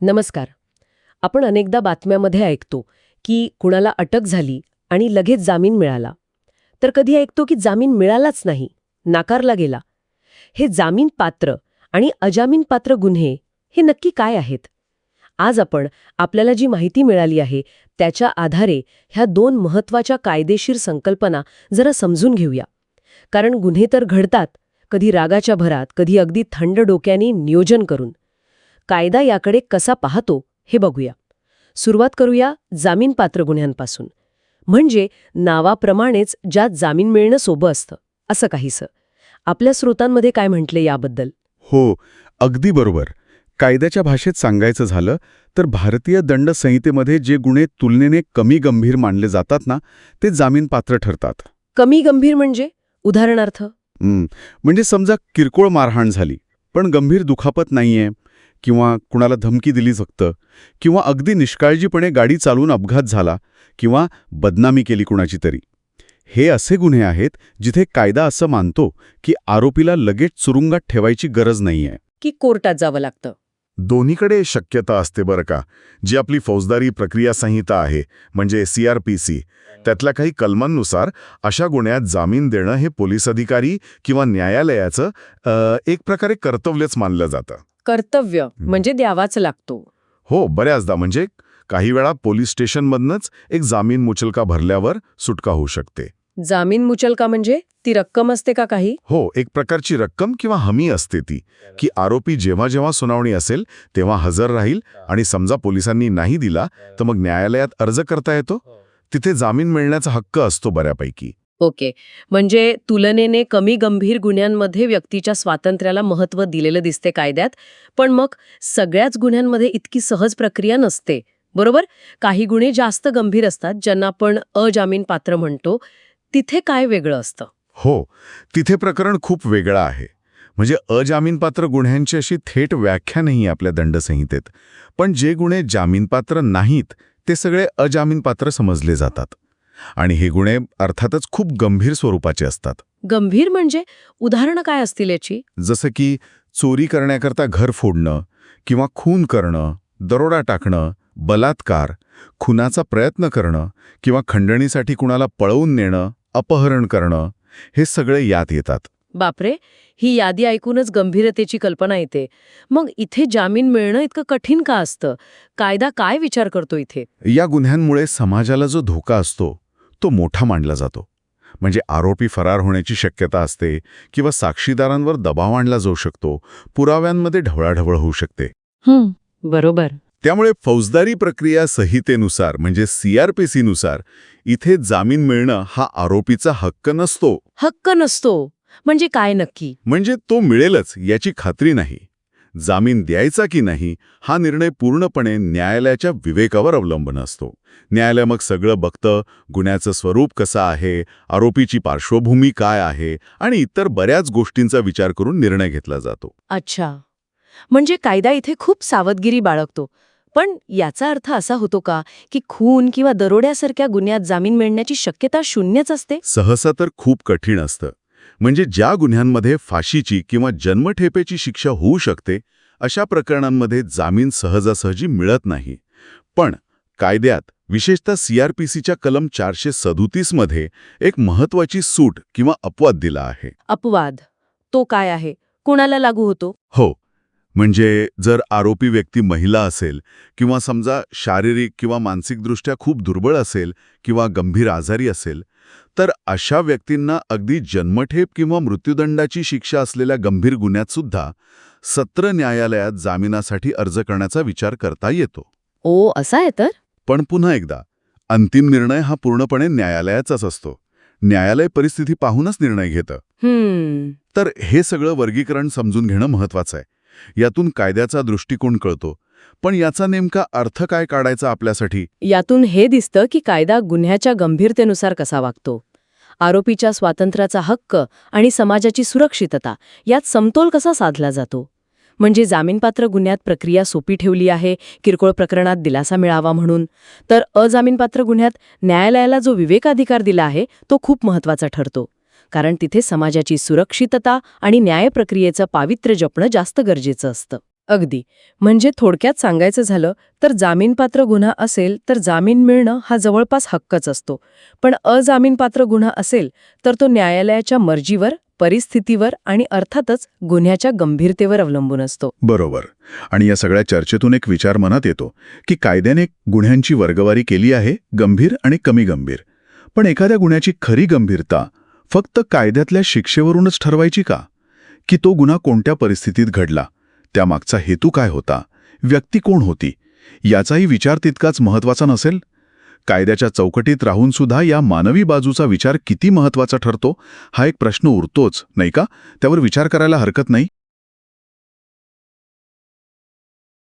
नमस्कार. आपण अनेकदा बातम्यामध्ये ऐकतो की कुणाला अटक झाली आणि लगेच जामीन मिळाला. तर कधी ऐकतो की जामीन मिळालाच नाही नाकारला गेला. हे जामीन पात्र आणि अजामीन पात्र गुन्हे हे नक्की काय आहेत? आज आपण आपल्याला जी माहिती मिळाली आहे त्याच्या आधारे ह्या दोन महत्त्वाच्या कायदेशीर संकल्पना जरा समजून घेऊया. कारण गुन्हे तर घडतात कधी रागाच्या भरात कधी अगदी थंड डोक्याने नियोजन करून. कायदा याकडे कसा पाहतो हे बघूया. सुरुवात करूया जामीनपात्र गुन्ह्यांपासून. म्हणजे नावाप्रमाणेच ज्यात जामीन मिळणं सोबं असतं असं काहीसं. आपल्या स्रोतांमध्ये काय म्हटले याबद्दल? हो अगदी बरोबर. कायद्याच्या भाषेत सांगायचं झालं तर भारतीय दंड संहितेमध्ये जे गुन्हे तुलनेने कमी गंभीर मानले जातात ना ते जामीनपात्र ठरतात. कमी गंभीर म्हणजे? उदाहरणार्थ? म्हणजे समजा किरकोळ मारहाण झाली पण गंभीर दुखापत नाहीये किंवा कुणाला धमकी दिली फक्त किंवा अगदी निष्काळजीपणे गाडी चालवून अपघात झाला किंवा बदनामी केली कुणाची तरी. हे असे गुन्हे आहेत जिथे कायदा असं मानतो की आरोपीला लगेच चुरुंगात ठेवायची गरज नाहीये. की कोर्टात जावं लागतं? दोन्हीकडे शक्यता असते बरं का. जी आपली फौजदारी प्रक्रिया संहिता आहे म्हणजे सी आर पी सी त्यातल्या काही कलमांनुसार अशा गुन्ह्यात जामीन देणं हे पोलीस अधिकारी किंवा न्यायालयाचं एक प्रकारे कर्तव्यच मानलं जातं. कर्तव्य म्हणजे द्यावाच लागतो. हो बऱ्याचदा. म्हणजे काही वेळा पोलीस स्टेशनमधनंच एक जामीन मुचलका भरल्यावर सुटका होऊ शकते. जामीन मुचलका म्हणजे ती रक्कम असते का काही? हो एक प्रकारची रक्कम किंवा हमी असते ती की आरोपी जेव्हा जेव्हा सुनावणी असेल तेव्हा हजर राहील आणि समजा पोलिसांनी नाही दिला तर मग न्यायालयात अर्ज करता येतो? तिथे जामीन मिळण्याचा हक्क असतो बऱ्यापैकी. ओके. म्हणजे तुलनेने कमी गंभीर गुन्ह्यांमध्ये व्यक्तीच्या स्वातंत्र्याला महत्त्व दिलेलं दिसते कायद्यात पण मग सगळ्याच गुन्ह्यांमध्ये इतकी सहज प्रक्रिया नसते बरोबर? काही गुन्हे जास्त गंभीर असतात ज्यांना आपण अजामीन पात्र म्हणतो तिथे काय वेगळं असतं? हो तिथे प्रकरण खूप वेगळं आहे. म्हणजे अजामीनपात्र गुन्ह्यांची अशी थेट व्याख्या नाही आपल्या दंडसंहितेत. पण जे गुन्हे जामीनपात्र नाहीत ते सगळे अजामीनपात्र समजले जातात. आणि हे गुन्हे अर्थातच खूप गंभीर स्वरूपाचे असतात. गंभीर म्हणजे उदाहरणं काय असतील याची? जसं की चोरी करण्याकरता घर फोडणं किंवा खून करणं दरोडा टाकणं बलात्कार खुनाचा प्रयत्न करणं किंवा खंडणीसाठी कुणाला पळवून नेणं अपहरण करणं हे सगळे यात येतात. बापरे! ही यादी ऐकूनच गंभीरतेची कल्पना येते. मग इथे जामीन मिळणं इतकं कठीण का असतं? कायदा काय विचार करतो इथे? या गुन्ह्यांमुळे समाजाला जो धोका असतो तो मोठा मानला जातो. म्हणजे आरोपी फरार होण्याची शक्यता असते किंवा साक्षीदारांवर दबाव आणला जाऊ शकतो पुराव्यांमध्ये ढवळाढवळ होऊ शकते. बरोबर. त्यामुळे फौजदारी प्रक्रिया संहितेनुसार म्हणजे सीआरपीसीनुसार इथे जामीन मिळणं हा आरोपीचा हक्क नसतो. हक्क नसतो. म्हणजे काय नक्की? म्हणजे तो मिळेलच याची खात्री नाही. जामीन द्यायचा की नाही हा निर्णय पूर्णपणे न्यायालयाच्या विवेकावर अवलंबून असतो. न्यायालय मग सगळं बघतं गुन्ह्याचं स्वरूप कसं आहे आरोपीची पार्श्वभूमी काय आहे आणि इतर बऱ्याच गोष्टींचा विचार करून निर्णय घेतला जातो. अच्छा. म्हणजे कायदा इथे खूप सावधगिरी बाळगतो. पण याचा अर्थ असा होतो का की खून किंवा दरोड्यासारख्या गुन्ह्यात जामीन मिळण्याची शक्यता शून्यच असते? सहसा तर खूप कठीण असतं. म्हणजे ज्या गुन्ह्यांमध्ये फाशीची किंवा जन्मठेपेची शिक्षा होऊ शकते अशा प्रकरणांमध्ये जामीन सहजासहजी मिळत नाही. पण कायद्यात विशेषतः सीआरपीसीच्या कलम चारशे सदुतीसमध्ये एक महत्वाची सूट किंवा अपवाद दिला आहे. अपवाद? तो काय आहे? कोणाला लागू होतो? हो. म्हणजे जर आरोपी व्यक्ती महिला असेल किंवा समजा शारीरिक किंवा मानसिकदृष्ट्या खूप दुर्बळ असेल किंवा गंभीर आजारी असेल तर अशा व्यक्तींना अगदी जन्मठेप किंवा मृत्यूदंडाची शिक्षा असलेल्या गंभीर गुन्ह्यात सुद्धा सत्र न्यायालयात जामिनासाठी अर्ज करण्याचा विचार करता येतो. ओ असा आहे तर? पण पुन्हा एकदा अंतिम निर्णय हा पूर्णपणे न्यायालयाचाच असतो. न्यायालय परिस्थिती पाहूनच निर्णय घेतं. तर हे सगळं वर्गीकरण समजून घेणं महत्वाचं आहे. यातून कायद्याचा दृष्टिकोन कळतो. पण याचा नेमका अर्थ काय काढायचा आपल्यासाठी? यातून हे दिसतं की कायदा गुन्ह्याच्या गंभीरतेनुसार कसा वागतो. आरोपीच्या स्वातंत्र्याचा हक्क आणि समाजाची सुरक्षितता यात समतोल कसा साधला जातो? म्हणजे जामीनपात्र गुन्ह्यात प्रक्रिया सोपी ठेवली आहे किरकोळ प्रकरणात दिलासा मिळावा म्हणून. तर अजामीनपात्र गुन्ह्यात न्यायालयाला जो विवेकाधिकार दिला आहे तो खूप महत्त्वाचा ठरतो. कारण तिथे समाजाची सुरक्षितता आणि न्यायप्रक्रियेचं पावित्र्य जपणं जास्त गरजेचं असतं. अगदी. म्हणजे थोडक्यात सांगायचं झालं तर जामीनपात्र गुन्हा असेल तर जामीन मिळणं हा जवळपास हक्कच असतो. पण अजामीनपात्र गुन्हा असेल तर तो न्यायालयाच्या मर्जीवर परिस्थितीवर आणि अर्थातच गुन्ह्याच्या गंभीरतेवर अवलंबून असतो. बरोबर. आणि या सगळ्या चर्चेतून एक विचार मनात येतो की कायद्याने गुन्ह्यांची वर्गवारी केली आहे गंभीर आणि कमी गंभीर. पण एखाद्या गुन्ह्याची खरी गंभीरता फक्त कायद्यातल्या शिक्षेवरूनच ठरवायची का? की तो गुन्हा कोणत्या परिस्थितीत घडला? त्यामागचा हेतू काय होता? व्यक्ती कोण होती? याचाही विचार तितकाच महत्त्वाचा नसेल? कायद्याच्या चौकटीत राहूनसुद्धा या मानवी बाजूचा विचार किती महत्त्वाचा ठरतो? हा एक प्रश्न उरतोच नाही का? त्यावर विचार करायला हरकत नाही.